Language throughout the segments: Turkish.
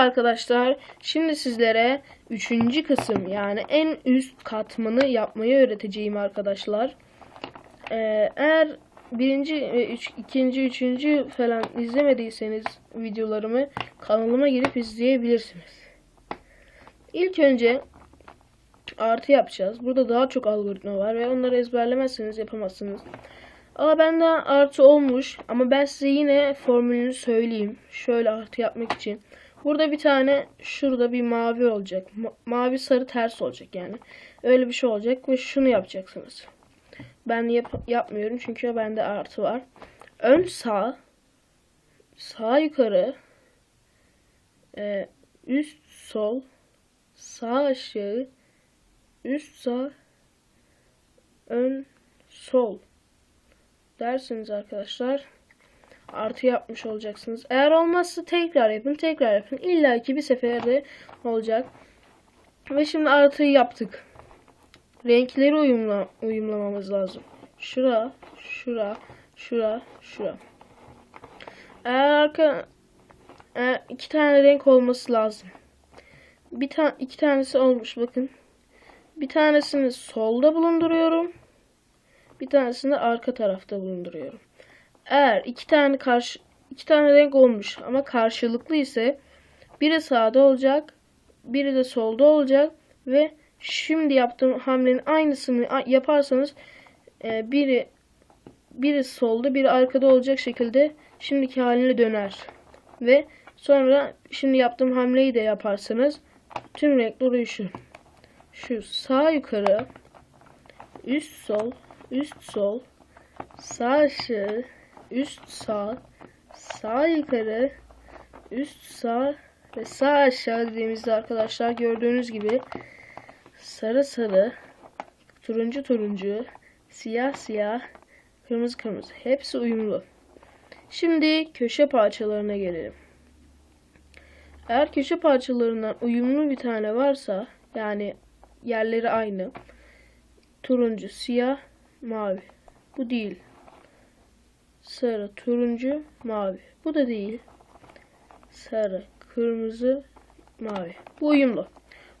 arkadaşlar. Şimdi sizlere 3. kısım yani en üst katmanı yapmayı öğreteceğim arkadaşlar. Ee, eğer birinci ve üç, ikinci, üçüncü falan izlemediyseniz videolarımı kanalıma girip izleyebilirsiniz. İlk önce artı yapacağız. Burada daha çok algoritma var ve onları ezberlemezseniz yapamazsınız. Ama bende artı olmuş ama ben size yine formülünü söyleyeyim. Şöyle artı yapmak için. Burada bir tane şurada bir mavi olacak. Ma- mavi sarı ters olacak yani. Öyle bir şey olacak ve şunu yapacaksınız. Ben yap- yapmıyorum çünkü bende artı var. Ön sağ sağ yukarı e, üst sol sağ aşağı üst sağ ön sol dersiniz arkadaşlar. Artı yapmış olacaksınız. Eğer olmazsa tekrar yapın. Tekrar yapın. İlla ki bir seferde olacak. Ve şimdi artıyı yaptık. Renkleri uyumla, uyumlamamız lazım. Şura, şura, şura, şura. Eğer arka eğer iki tane renk olması lazım. Bir tane iki tanesi olmuş bakın. Bir tanesini solda bulunduruyorum. Bir tanesini arka tarafta bulunduruyorum. Eğer iki tane karşı iki tane renk olmuş ama karşılıklı ise biri sağda olacak, biri de solda olacak ve şimdi yaptığım hamlenin aynısını yaparsanız e, biri biri solda, biri arkada olacak şekilde şimdiki haline döner. Ve sonra şimdi yaptığım hamleyi de yaparsanız tüm renkler uyuşur. Şu sağ yukarı, üst sol, üst sol, sağ aşağı, üst sağ, sağ yukarı, üst sağ ve sağ aşağı dediğimizde arkadaşlar gördüğünüz gibi sarı sarı, turuncu turuncu, siyah siyah, kırmızı kırmızı hepsi uyumlu. Şimdi köşe parçalarına gelelim. Eğer köşe parçalarından uyumlu bir tane varsa yani yerleri aynı. Turuncu, siyah, mavi. Bu değil. Sarı, turuncu, mavi. Bu da değil. Sarı, kırmızı, mavi. Bu uyumlu.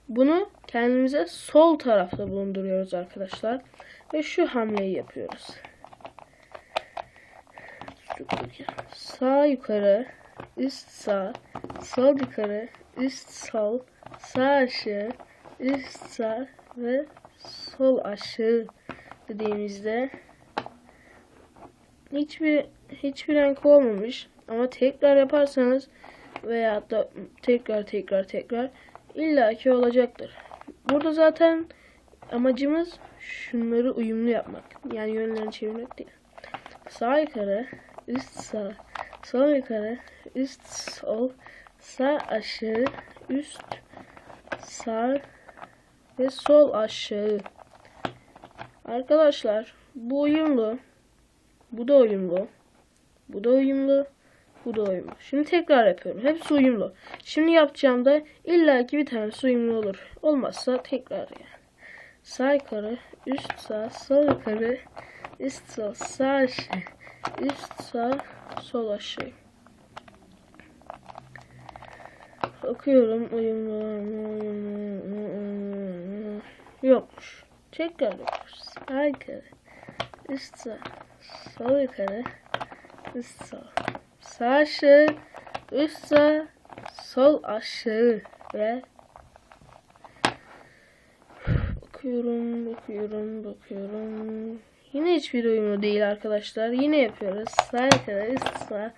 Bunu kendimize sol tarafta bulunduruyoruz arkadaşlar. Ve şu hamleyi yapıyoruz. Sağ yukarı, üst sağ, sol yukarı, üst sol, sağ aşağı, üst sağ ve sol aşağı dediğimizde hiçbir hiçbir renk olmamış ama tekrar yaparsanız veya da tekrar tekrar tekrar illaki olacaktır. Burada zaten amacımız şunları uyumlu yapmak. Yani yönlerini çevirmek değil. Sağ yukarı, üst sağ, sol yukarı, üst sol, sağ aşağı, üst sağ ve sol aşağı. Arkadaşlar bu uyumlu. Bu da uyumlu. Bu da uyumlu. Bu da uyumlu. Şimdi tekrar yapıyorum. Hepsi uyumlu. Şimdi yapacağım da illaki bir tanesi uyumlu olur. Olmazsa tekrar yani. Sağ yukarı, üst sağ, sol yukarı, üst sol, sağ aşağı, üst sağ, sol aşağı. Bakıyorum uyumlu mı, uyumlu, uyumlu, yokmuş. Tekrar yapıyoruz. Sağ yukarı, üst sağ, sol yukarı, üst sağ, sağ aşağı, üst sağ, sol aşağı ve bakıyorum, bakıyorum, bakıyorum. Yine hiçbir uyumlu değil arkadaşlar. Yine yapıyoruz. Sağ yukarı, üst sağ,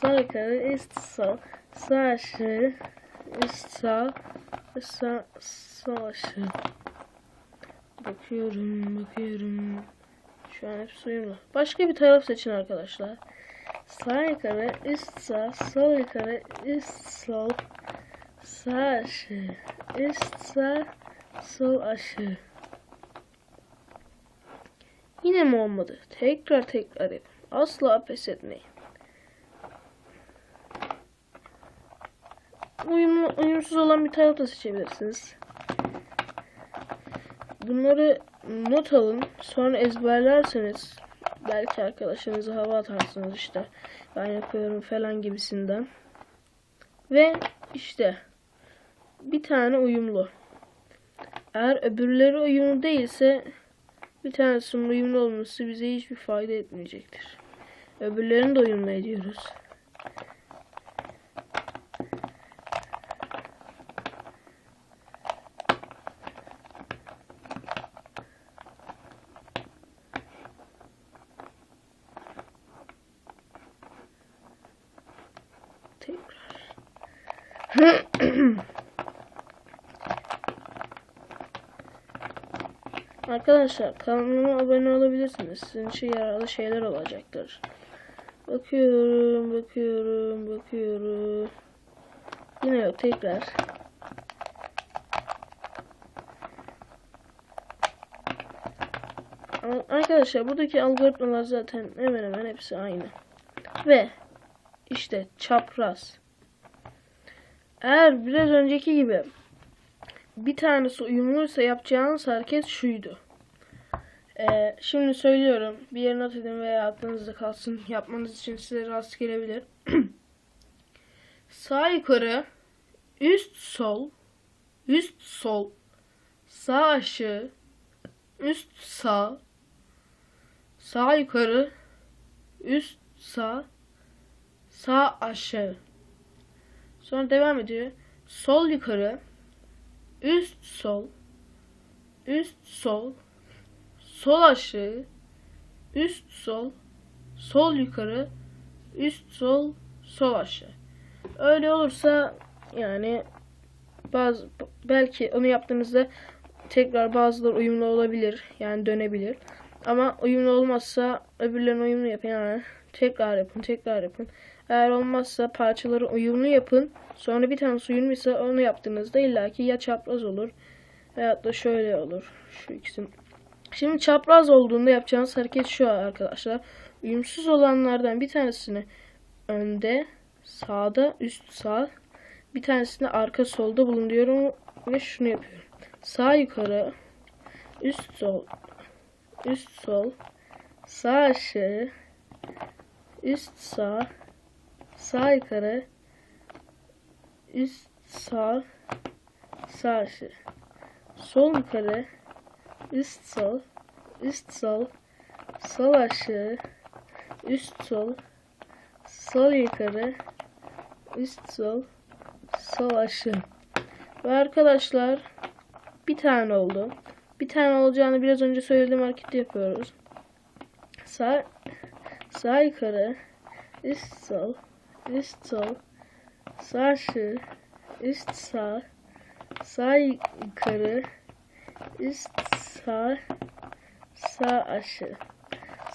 sol yukarı, üst sol, sağ aşağı, üst sağ, sağ, sol aşağı. Bakıyorum, bakıyorum. Şu an hepsi uyumlu. Başka bir taraf seçin arkadaşlar. Sağ yukarı, üst sağ, sol yukarı, üst sol, sağ aşağı, üst sağ, sol aşağı. Yine mi olmadı? Tekrar tekrar yapın. Asla pes etmeyin. Uyumlu, uyumsuz olan bir taraf da seçebilirsiniz. Bunları not alın. Sonra ezberlerseniz belki arkadaşlarınıza hava atarsınız işte. Ben yapıyorum falan gibisinden. Ve işte bir tane uyumlu. Eğer öbürleri uyumlu değilse bir tanesinin uyumlu olması bize hiçbir fayda etmeyecektir. Öbürlerini de uyumlu ediyoruz. Tekrar. Arkadaşlar kanalıma abone olabilirsiniz. Sizin için yararlı şeyler olacaktır. Bakıyorum, bakıyorum, bakıyorum. Yine yok tekrar. Arkadaşlar buradaki algoritmalar zaten hemen hemen hepsi aynı. Ve işte çapraz. Eğer biraz önceki gibi bir tanesi uyumluysa yapacağınız hareket şuydu. Ee, şimdi söylüyorum. Bir yere not edin veya aklınızda kalsın. Yapmanız için size rast gelebilir. Sağ yukarı, üst sol, üst sol, sağ aşağı, üst sağ, sağ yukarı, üst sağ, sağ aşağı. Sonra devam ediyor. Sol yukarı, üst sol, üst sol, sol aşağı, üst sol, sol yukarı, üst sol, sol aşağı. Öyle olursa yani bazı belki onu yaptığınızda tekrar bazıları uyumlu olabilir. Yani dönebilir. Ama uyumlu olmazsa öbürlerini uyumlu yapın. Yani tekrar yapın, tekrar yapın. Eğer olmazsa parçaları uyumlu yapın. Sonra bir tanesi uyumluysa onu yaptığınızda illaki ya çapraz olur veyahut da şöyle olur. Şu ikisi. Şimdi çapraz olduğunda yapacağınız hareket şu arkadaşlar. Uyumsuz olanlardan bir tanesini önde, sağda, üst sağ, bir tanesini arka solda bulunuyorum ve şunu yapıyorum. Sağ yukarı, üst sol, üst sol, sağ aşağı, üst sağ, sağ yukarı, üst sağ, sağ aşağı, sol yukarı, üst sol, üst sol, sol aşağı, üst sol, sol yukarı, üst sol, sol aşağı. Ve arkadaşlar bir tane oldu. Bir tane olacağını biraz önce söylediğim hareketi yapıyoruz. Sağ sağ yukarı, üst sol, üst sol, sağ aşağı, üst sağ, sağ yukarı, üst sağ, sağ aşağı.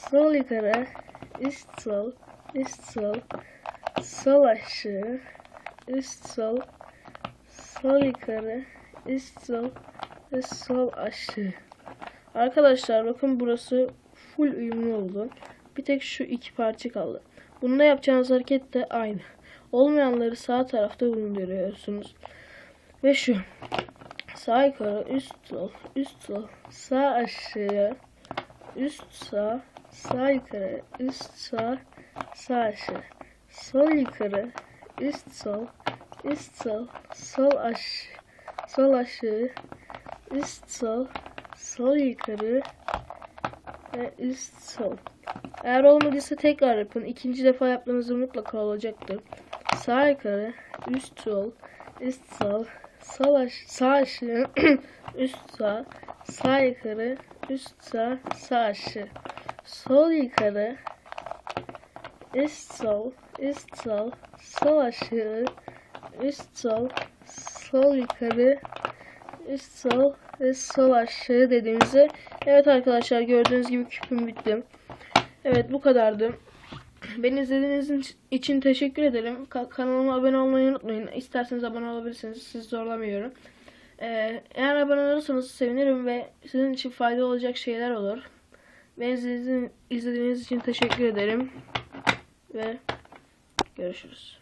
Sol yukarı, üst sol, üst sol, sol aşağı, üst sol, sol yukarı, üst sol ve sol aşağı. Arkadaşlar bakın burası full uyumlu oldu. Bir tek şu iki parça kaldı. Bunda yapacağınız hareket de aynı. Olmayanları sağ tarafta bulunduruyorsunuz. Ve şu. Sağ yukarı, üst sol, üst sol, sağ aşağı, üst sağ, sağ yukarı, üst sağ, sağ aşağı. Sol yukarı, üst sol, üst sol, sol aşağı, sol aşağı, üst sol, sol yukarı ve üst sol. Eğer olmadıysa tekrar yapın. İkinci defa yaptığınızda mutlaka olacaktır. Sağ yukarı, üst sol, üst sol, sol aş sağ aşağı, üst sağ, sağ yukarı, üst sağ, sağ aşağı. Sol yukarı, üst sol, üst sol, sol aşağı, üst sol, sol yukarı, üst sol ve sol aşağı dediğimizde evet arkadaşlar gördüğünüz gibi küpüm bitti. Evet bu kadardı. Beni izlediğiniz için teşekkür ederim. Ka- kanalıma abone olmayı unutmayın. İsterseniz abone olabilirsiniz. Sizi zorlamıyorum. Ee, eğer abone olursanız sevinirim ve sizin için fayda olacak şeyler olur. Beni izlediğiniz için teşekkür ederim. Ve görüşürüz.